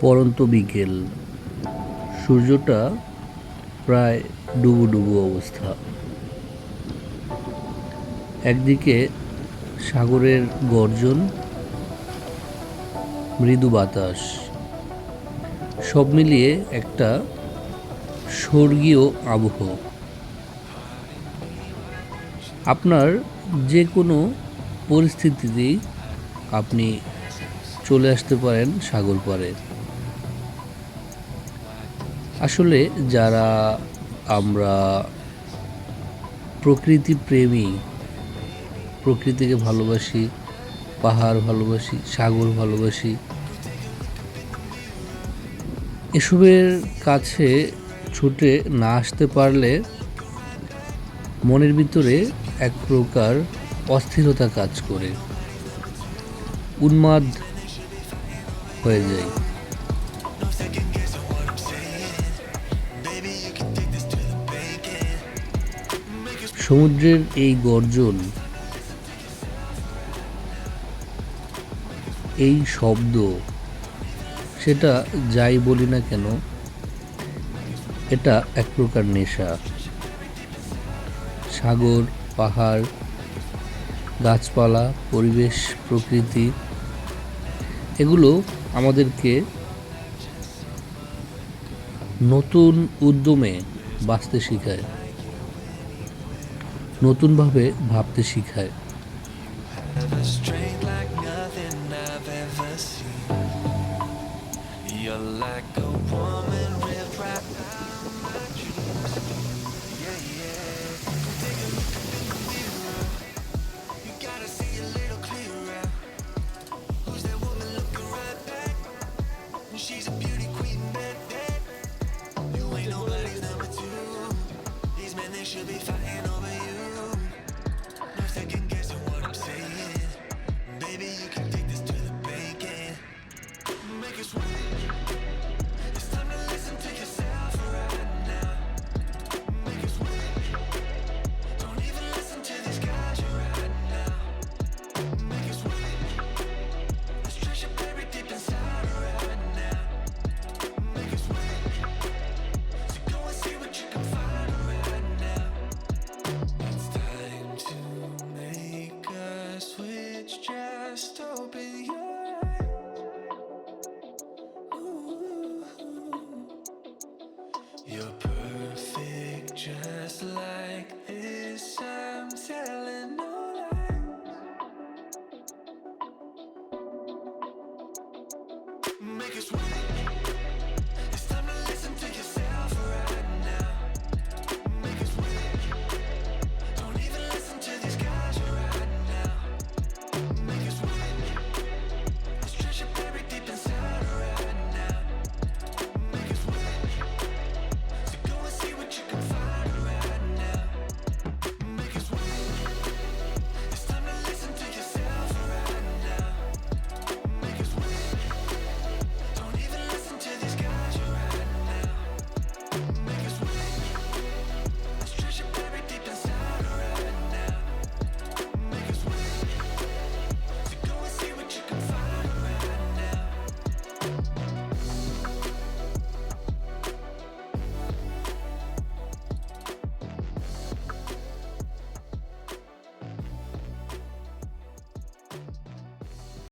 পরন্ত বিকেল। সূর্যটা প্রায় ডুবু ডুবু অবস্থা। একদিকে সাগরের গর্জন, মৃদু বাতাস। সব মিলিয়ে একটা স্বর্গীয় আবহ। আপনার যে কোনো পরিস্থিতিতেই আপনি চলে আসতে পারেন সাগর পাড়ে আসলে যারা আমরা প্রকৃতি প্রেমী, প্রকৃতিকে ভালোবাসি, পাহাড় ভালোবাসি, সাগর ভালোবাসি, এসবের কাছে ছুটে না আসতে পারলে মনের ভিতরে এক প্রকার অস্থিরতা কাজ করে। উন্মাদ হয়ে যায়। সমুদ্রের এই গর্জন, এই শব্দ, সেটা যাই বলি না কেন, এটা এক প্রকার নেশা। সাগর, পাহাড়, গাছপালা, পরিবেশ, প্রকৃতি এগুলো আমাদেরকে নতুন উদ্যমে বাঁচতে শিখায় নতুনভাবে ভাবতে শিখায়। You're like a woman. Should be fighting open your eyes. You're perfect, just like this. I'm telling no lies. Make us wait.